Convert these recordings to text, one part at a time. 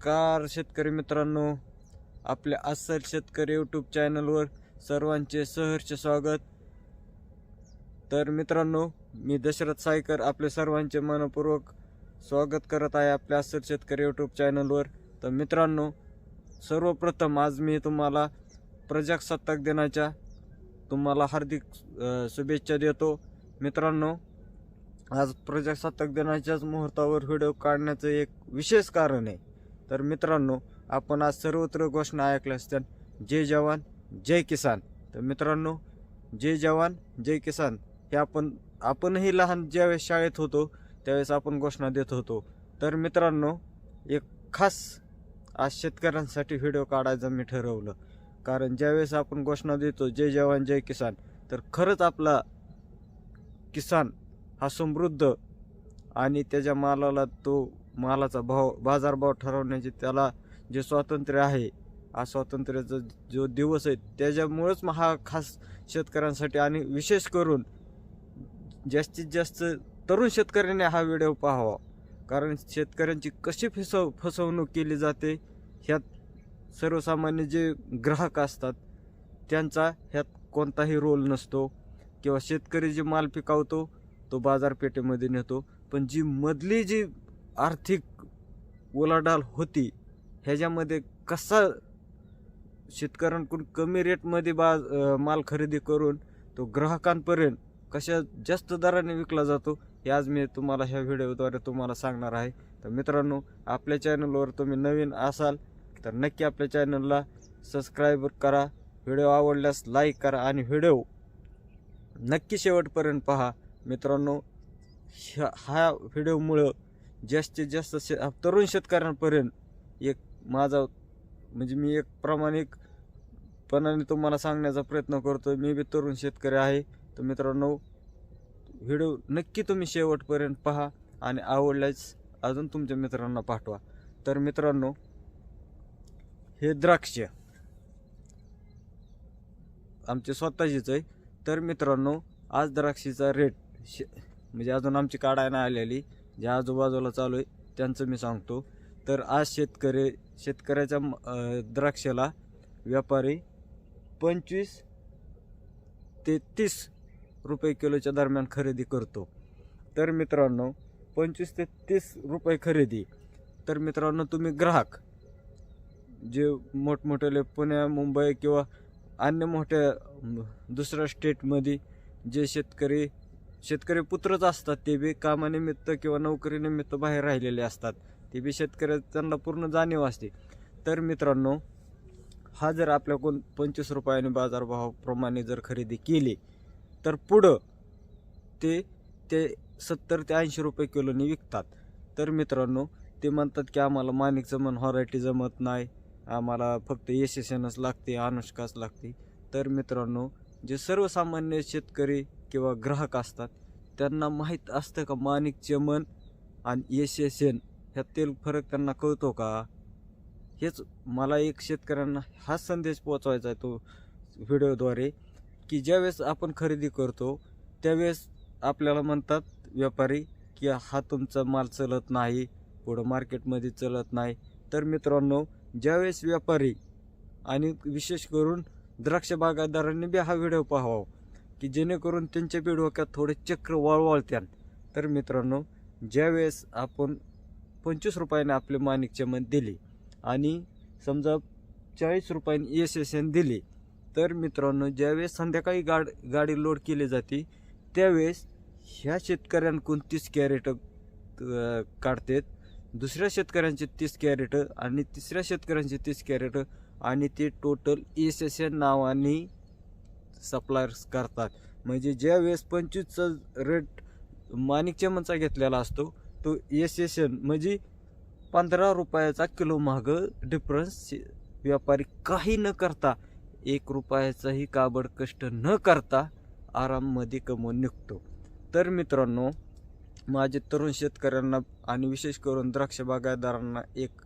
नमस्कार शेतकरी मित्रांनो आपल्या अस्सल शेतकरी यूट्यूब चॅनलवर सर्वांचे सहर्ष स्वागत. तर मित्रांनो मी दशरथ सायकर आपले सर्वांचे मनपूर्वक स्वागत करत आहे आपल्या अस्सल शेतकरी यूट्यूब चॅनलवर तर मित्रांनो सर्वप्रथम आज मी तुम्हाला प्रजासत्ताक दिनाच्या तुम्हाला हार्दिक शुभेच्छा देतो. मित्रांनो आज प्रजासत्ताक दिनाच्याच मुहूर्तावर व्हिडिओ काढण्याचं एक विशेष कारण आहे. तर मित्रांनो आपण आज सर्वत्र घोषणा ऐकल्या असत्या. जय जवान जय किसान. तर मित्रांनो जय जवान जय किसान हे आपण आपणही लहान ज्यावेळेस शाळेत होतो त्यावेळेस आपण घोषणा देत होतो. तर मित्रांनो एक खास आज शेतकऱ्यांसाठी व्हिडिओ काढायचं मी ठरवलं. कारण ज्यावेळेस आपण घोषणा देतो जय जवान जय किसान तर खरंच आपला किसान हा समृद्ध आणि त्याच्या मालाला तो मालाचा भाव बाजारभाव ठरवण्याचे त्याला जे स्वातंत्र्य आहे हा स्वातंत्र्याचा जो दिवस आहे त्याच्यामुळंच मग हा खास शेतकऱ्यांसाठी आणि विशेष करून जास्तीत जास्त तरुण शेतकऱ्यांनी हा व्हिडिओ पाहावा. कारण शेतकऱ्यांची कशी फसव फसवणूक केली जाते ह्यात सर्वसामान्य जे ग्राहक असतात त्यांचा ह्यात कोणताही रोल नसतो. किंवा शेतकरी जे माल पिकावतो तो बाजारपेठेमध्ये नेतो. पण जी मधली जी आर्थिक उलाढाल होती. ह्याच्यामध्ये कसा शेतकऱ्यांकडून कमी रेटमध्ये बाज माल खरेदी करून तो ग्राहकांपर्यंत कशा जास्त दराने विकला जातो हे आज मी तुम्हाला ह्या व्हिडिओद्वारे तुम्हाला सांगणार आहे. तर मित्रांनो आपल्या चॅनलवर तुम्ही नवीन असाल तर नक्की आपल्या चॅनलला सबस्क्राईब करा. व्हिडिओ आवडल्यास लाईक करा आणि व्हिडिओ नक्की शेवटपर्यंत पहा. मित्रांनो ह्या ह्या व्हिडिओमुळं जास्तीत जास्त शे तरुण शेतकऱ्यांपर्यंत एक माझा म्हणजे मी एक प्रामाणिकपणाने तुम्हाला सांगण्याचा प्रयत्न करतो मी बी तरुण शेतकरी आहे. तर मित्रांनो व्हिडिओ नक्की तुम्ही शेवटपर्यंत पहा आणि आवडल्यास अजून तुमच्या मित्रांना पाठवा. तर मित्रांनो हे द्राक्ष आमचे स्वतःचीच आहे. तर मित्रांनो आज द्राक्षीचा रेट शे म्हणजे अजून आमची काढायला आलेली. जे आजूबाजूला चालू आहे त्यांचं मी सांगतो. तर आज शेतकरी शेतकऱ्याच्या म- द्राक्षाला व्यापारी पंचवीस ते तीस रुपये किलोच्या दरम्यान खरेदी करतो. तर मित्रांनो पंचवीस ते तीस रुपये खरेदी. तर मित्रांनो तुम्ही ग्राहक जे मोठमोठेले पुण्या मुंबई किंवा अन्य मोठ्या दुसऱ्या स्टेटमध्ये जे शेतकरी शेतकरी पुत्रच असतात ते बी कामानिमित्त किंवा नोकरीनिमित्त बाहेर राहिलेले असतात. ते बी शेतकरी त्यांना पूर्ण जाणीव असते. तर मित्रांनो हा जर आपल्याकडून पंचवीस रुपयाने बाजारभावाप्रमाणे जर खरेदी केली तर पुढं ते ते सत्तर ते ऐंशी रुपये किलोने विकतात. तर मित्रांनो ते म्हणतात की आम्हाला माणिक जमन व्हरायटी जमत नाही आम्हाला फक्त एस एस एनच लागते अनुष्काच लागते. तर मित्रांनो जे सर्वसामान्य शेतकरी किंवा ग्राहक असतात त्यांना माहीत असतं का माणिक चमन आणि एस एस एन ह्यातील फरक त्यांना कळतो का? हेच मला एक शेतकऱ्यांना हा संदेश पोचवायचा आहे तो व्हिडिओद्वारे की ज्यावेळेस आपण खरेदी करतो त्यावेळेस आपल्याला म्हणतात व्यापारी की हा तुमचा माल चलत नाही पुढं मार्केटमध्ये चलत नाही. तर मित्रांनो ज्यावेळेस व्यापारी आणि विशेष करून द्राक्ष बागायतदारांनी बी हा व्हिडिओ पाहावा. की जेणेकरून त्यांच्या बी डोक्यात थोडे चक्र वळवळत्यान तर मित्रांनो ज्यावेळेस आपण पंचवीस रुपयाने आपले माणिक चमन दिले आणि समजा चाळीस रुपयाने एस एस एन दिले तर मित्रांनो ज्यावेळेस संध्याकाळी गाड गाडी लोड केली जाते त्यावेळेस ह्या शेतकऱ्यांकडून तीस कॅरेट काढतात दुसऱ्या शेतकऱ्यांचे तीस कॅरेट आणि तिसऱ्या शेतकऱ्यांचे तीस कॅरेट आणि ते टोटल एस एस एन नावाने सप्लायर्स करतात. म्हणजे ज्या वेळेस पंचवीसचा रेट माणिक चमनचा घेतलेला असतो तो एस एस एन म्हणजे पंधरा रुपयाचा किलो मागं डिफरन्स व्यापारी काही न करता एक रुपयाचाही काबड कष्ट न करता आराममध्ये कमवून निघतो. तर मित्रांनो माझे तरुण शेतकऱ्यांना आणि विशेष करून द्राक्ष बागायतदारांना एक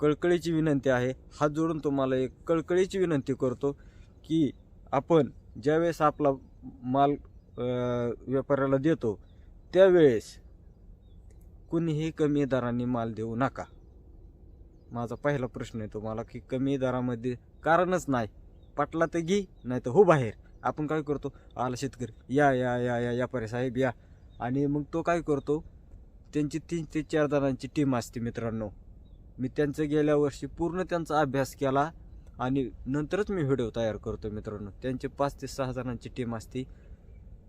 कळकळीची विनंती आहे. हात जोडून तुम्हाला एक कळकळीची विनंती करतो की आपण ज्यावेळेस आपला माल व्यापाऱ्याला देतो त्यावेळेस कुणीही कमी दराने माल देऊ नका. माझा पहिला प्रश्न येतो मला की कमी दरामध्ये कारणच नाही. पटला तर घे नाही तर हो बाहेर. आपण काय करतो? आला शेतकरी या या या या व्यापारी साहेब या. आणि मग तो काय करतो? त्यांची तीन ते चार जणांची टीम असते मित्रांनो. मी त्यांचं गेल्या वर्षी पूर्ण त्यांचा अभ्यास केला. आणि नंतरच मी व्हिडिओ तयार करतो मित्रांनो. त्यांचे पाच ते सहा जणांची टीम असते.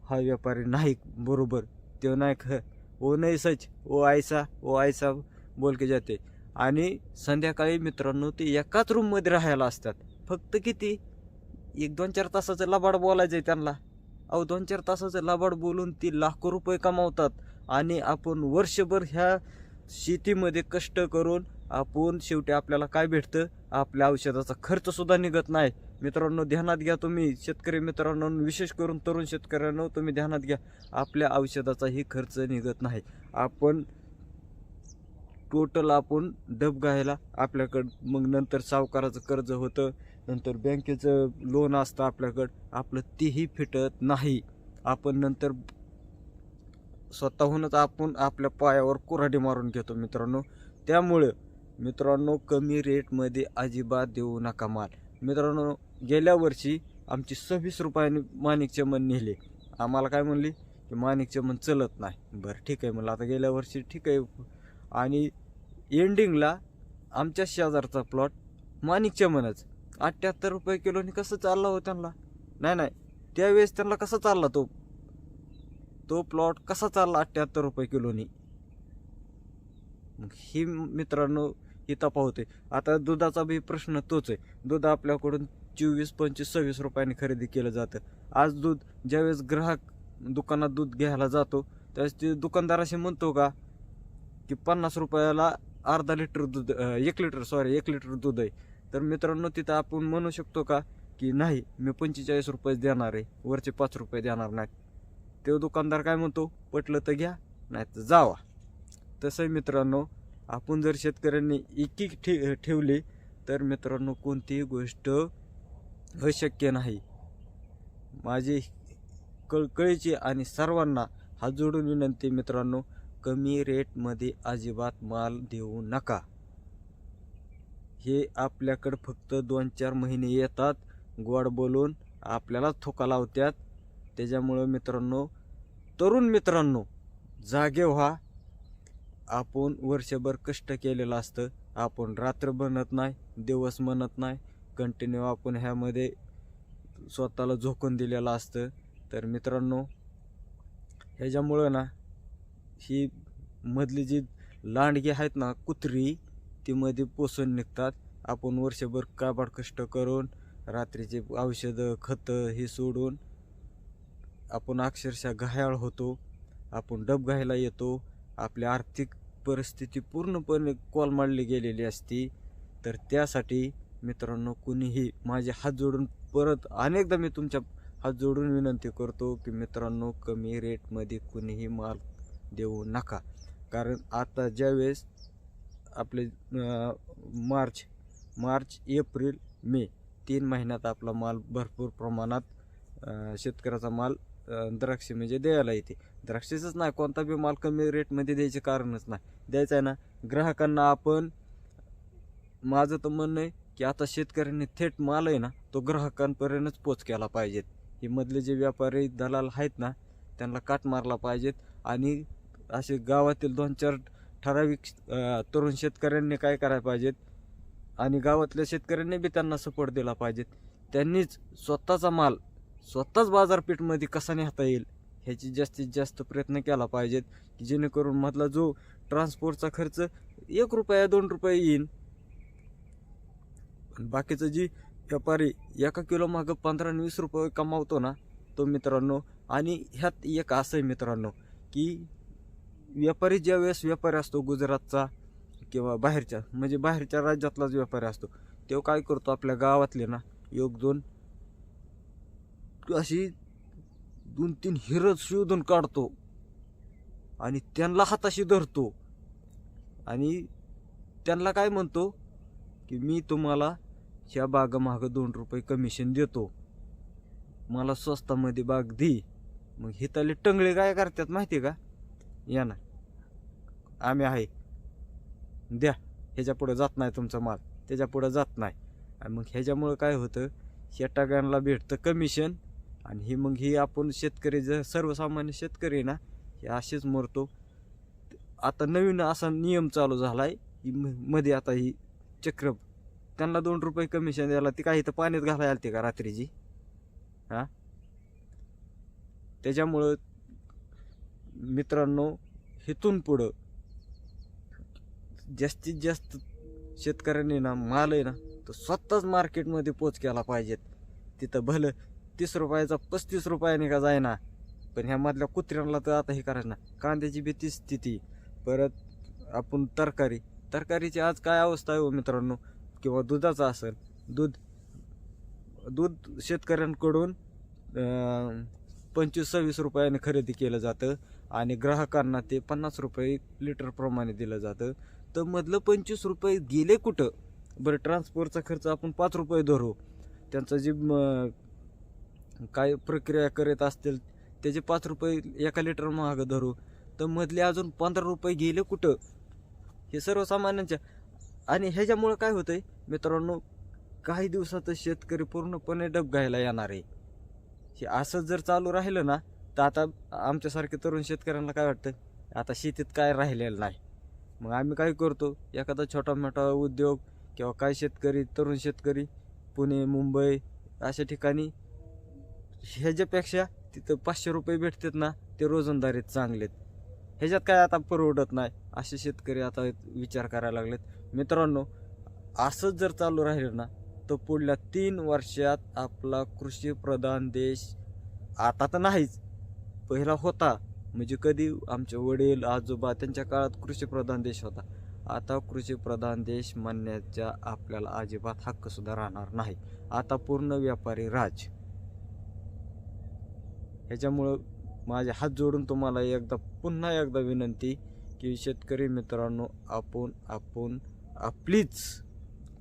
हा व्यापारी नाही बरोबर. तो नाही ख ओ नाही सच ओ आयसा ओ आयसा बोल के जाते. आणि संध्याकाळी मित्रांनो ते एकाच रूममध्ये राहायला असतात. फक्त किती? एक दोन चार तासाचं लबाड बोलायचं आहे त्यांना. अहो दोन चार तासाचं लबाड बोलून ती लाखो रुपये कमावतात. आणि आपण वर्षभर ह्या शेतीमध्ये कष्ट करून आपण शेवटी आपल्याला काय भेटतं? आपल्या औषधाचा खर्चसुद्धा निघत नाही. मित्रांनो ध्यानात घ्या तुम्ही. शेतकरी मित्रांनो विशेष करून तरुण शेतकऱ्यांनो तुम्ही ध्यानात घ्या. आपल्या औषधाचाही खर्च निघत नाही. आपण टोटल आपण डब घ्यायला आपल्याकडं मग नंतर सावकाराचं कर्ज होतं. नंतर बँकेचं लोन असतं आपल्याकडं. आपलं तेही फिटत नाही. आपण नंतर स्वतःहूनच आपण आपल्या पायावर कुऱ्हाडी मारून घेतो मित्रांनो. त्यामुळं मित्रांनो कमी रेटमध्ये अजिबात देऊ नका माल. मित्रांनो गेल्या वर्षी आमची सव्वीस रुपयाने माणिक चमन नेले. आम्हाला काय म्हणली? की माणिक चमन चलत नाही. बरं ठीक आहे म्हणलं. आता गेल्या वर्षी ठीक आहे. आणि एंडिंगला आमच्या शेजारचा प्लॉट माणिक चमनच. अठ्ठ्याहत्तर रुपये किलोनी कसं चालला हो त्यांना? नाही नाही. त्यावेळेस त्यांना कसा चालला तो? तो प्लॉट कसा चालला अठ्ठ्याहत्तर रुपये किलोनी? मग ही मित्रांनो ही तफावत आता दुधाचा बी प्रश्न तोच आहे. दूध आपल्याकडून चोवीस पंचवीस सव्वीस रुपयाने खरेदी केलं जातं. आज दूध ज्यावेळेस ग्राहक दुकानात दूध घ्यायला जातो त्यावेळेस ते दुकानदाराशी म्हणतो का की पन्नास रुपयाला अर्धा लिटर दूध एक लिटर सॉरी एक लिटर दूध आहे. तर मित्रांनो तिथं आपण म्हणू शकतो का की नाही मी पंचेचाळीस रुपयेच देणार आहे वरचे पाच रुपये देणार नाही. तो दुकानदार काय म्हणतो पटलं तर घ्या नाही तर जावा. तसंही मित्रांनो आपण जर शेतकऱ्यांनी एकी ठे ठेवली तर मित्रांनो कोणतीही गोष्ट अशक्य नाही. माझी कळकळीची आणि सर्वांना हात जोडून विनंती मित्रांनो कमी रेटमध्ये अजिबात माल देऊ नका. हे आपल्याकडं फक्त दोन चार महिने येतात गोड बोलून आपल्याला थोका लावतात त्याच्यामुळं मित्रांनो तरुण मित्रांनो जागे व्हा. आपण वर्षभर कष्ट केलेलं असतं. आपण रात्र बनत नाही दिवस म्हणत नाही. कंटिन्यू आपण ह्यामध्ये स्वतःला झोकून दिलेलं असतं. तर मित्रांनो ह्याच्यामुळं ना ही मधली जी लांडगी आहेत ना कुत्री ती मध्ये पोसून निघतात. आपण वर्षभर काबाड कष्ट करून रात्रीचे औषधं खतं हे सोडून आपण अक्षरशः घायाळ होतो. आपण डबघायला येतो. आपली आर्थिक परिस्थिती पूर्णपणे कोलमाडली गेलेली असती तर त्यासाठी मित्रांनो कुणीही माझे हात जोडून परत अनेकदा मी तुमच्या हात जोडून विनंती करतो की मित्रांनो कमी रेटमध्ये कुणीही माल देऊ नका. कारण आता ज्यावेळेस आपले मार्च मार्च एप्रिल मे तीन महिन्यात आपला माल भरपूर प्रमाणात शेतकऱ्याचा माल द्राक्षे द्राक्ष म्हणजे द्यायला येते. द्राक्षेचंच नाही कोणता बी माल कमी रेटमध्ये द्यायचे कारणच नाही. द्यायचं आहे ना ग्राहकांना आपण माझं तर म्हणणं आहे की आता शेतकऱ्यांनी थेट माल आहे ना तो ग्राहकांपर्यंतच पोच केला पाहिजेत. हे मधले जे व्यापारी दलाल आहेत ना त्यांना काट मारला पाहिजेत. आणि असे गावातील दोन चार ठराविक तरुण शेतकऱ्यांनी काय करायला पाहिजेत? आणि गावातल्या शेतकऱ्यांनी बी त्यांना सपोर्ट दिला पाहिजेत. त्यांनीच स्वतःचा माल स्वतःच बाजारपेठमध्ये कसा नेता येईल? ह्याची जास्तीत जास्त प्रयत्न केला पाहिजेत की जेणेकरून मधला जो ट्रान्सपोर्टचा खर्च एक रुपया दोन रुपये येईन. पण बाकीचं जी व्यापारी एका किलो मागं पंधरा वीस रुपये कमावतो ना तो मित्रांनो आणि ह्यात एक असं आहे मित्रांनो की व्यापारी ज्या वेळेस व्यापारी असतो गुजरातचा किंवा बाहेरच्या म्हणजे बाहेरच्या राज्यातलाच व्यापारी असतो तो काय करतो आपल्या गावातले ना एक दोन अशी दोन तीन हिरज शोधून काढतो. आणि त्यांना हाताशी धरतो. आणि त्यांना काय म्हणतो? की मी तुम्हाला ह्या बागामागं दोन रुपये कमिशन देतो. मला स्वस्तामध्ये बाग दे. मग हिताले टंगळे काय करतात माहिती आहे का? या ना. आम्ही आहे. द्या. ह्याच्या पुढं जात नाही तुमचा माल. त्याच्या पुढं जात नाही. आणि मग ह्याच्यामुळं काय होतं? ह्या टाक्यांना भेटतं कमिशन आणि ही मग ही आपण शेतकरी जर सर्वसामान्य शेतकरी ना हे असेच मरतो. आता नवीन असा नियम चालू झाला आहे ही म- मध्ये आता ही चक्र त्यांना दोन रुपये कमिशन द्यायला ती काही तर पाण्यात घालायला आलती का रात्रीची? हां? त्याच्यामुळं मित्रांनो हिथून पुढं जास्तीत जास्त शेतकऱ्यांनी ना माल आहे ना तो स्वतःच मार्केटमध्ये पोच केला पाहिजेत. तिथं भलं तीस रुपयाचा पस्तीस रुपयाने का जायना पण ह्यामधल्या कुत्र्यांना तर आता हे करायचं ना कांद्याची बी स्थिती. परत आपण तरकारी. तरकारीची आज काय अवस्था आहे हो मित्रांनो? किंवा दुधाचं असेल. दूध दूध शेतकऱ्यांकडून पंचवीस सव्वीस रुपयाने खरेदी केलं जातं. आणि ग्राहकांना ते पन्नास रुपये लिटरप्रमाणे दिलं जातं. तर मधलं पंचवीस रुपये गेले कुठं? बरं ट्रान्सपोर्टचा खर्च आपण पाच रुपये धरू. त्यांचं जे काय प्रक्रिया करत असतील त्याचे पाच रुपये एका लिटर महाग धरू. तर मधले अजून पंधरा रुपये गेले कुठं? हे सर्वसामान्यांच्या आणि ह्याच्यामुळं काय होतंय? मित्रांनो काही दिवसातच शेतकरी पूर्णपणे डबघायला येणार आहे. हे असं जर चालू राहिलं ना तर आता आमच्यासारखे तरुण शेतकऱ्यांना काय वाटतं? आता शेतीत काय राहिलेलं नाही. मग आम्ही काय करतो? एखादा छोटा मोठा उद्योग किंवा काय शेतकरी तरुण शेतकरी पुणे मुंबई अशा ठिकाणी ह्याच्यापेक्षा तिथं पाचशे रुपये भेटतात ना ते रोजंदारीत चांगलेत. ह्याच्यात काय आता परवडत नाही असे शेतकरी आता विचार करायला लागलेत. मित्रांनो असंच जर चालू राहिलं ना तर पुढल्या तीन वर्षात आपला कृषीप्रधान देश आता तर नाहीच पहिला होता. म्हणजे कधी आमचे वडील आजोबा त्यांच्या काळात कृषीप्रधान देश होता. आता कृषीप्रधान देश म्हणण्याच्या आपल्याला अजिबात हक्कसुद्धा राहणार नाही. आता पूर्ण व्यापारी राज. ह्याच्यामुळं माझे हात जोडून तुम्हाला एकदा पुन्हा एकदा विनंती की शेतकरी मित्रांनो आपण आपण आपलीच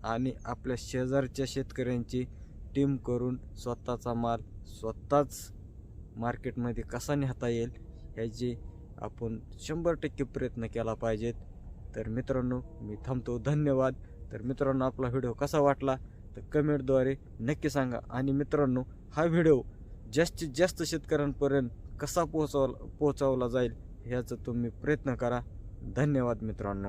आणि आपल्या शेजारच्या शेतकऱ्यांची टीम करून स्वतःचा माल स्वतःच मार्केटमध्ये कसा नेता येईल ह्याची आपण शंभर टक्के प्रयत्न केला पाहिजेत. तर मित्रांनो मी थांबतो. धन्यवाद. तर मित्रांनो आपला व्हिडिओ कसा वाटला? तर कमेंटद्वारे नक्की सांगा. आणि मित्रांनो हा व्हिडिओ जास्तीत जास्त शेतकऱ्यांपर्यंत कसा पोहोचवला पोहोचवला जाईल ह्याचा तुम्ही प्रयत्न करा. धन्यवाद मित्रांनो.